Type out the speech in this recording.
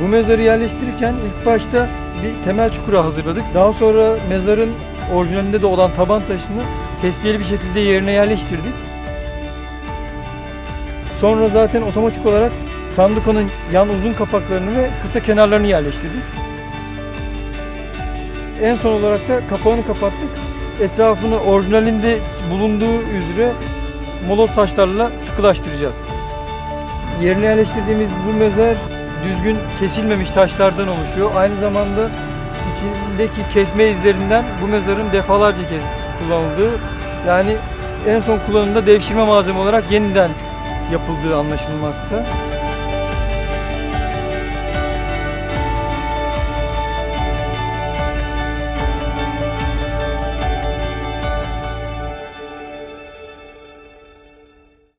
Bu mezarı yerleştirirken ilk başta bir temel çukura hazırladık. Daha sonra mezarın orijinalinde de olan taban taşını tesviyeli bir şekilde yerine yerleştirdik. Sonra zaten otomatik olarak sandukanın yan uzun kapaklarını ve kısa kenarlarını yerleştirdik. En son olarak da kapağını kapattık. Etrafını orijinalinde bulunduğu üzere moloz taşlarla sıkılaştıracağız. Yerine yerleştirdiğimiz bu mezar düzgün kesilmemiş taşlardan oluşuyor. Aynı zamanda içindeki kesme izlerinden bu mezarın defalarca kez kullanıldığı yani en son kullanımda devşirme malzeme olarak yeniden yapıldığı anlaşılmakta.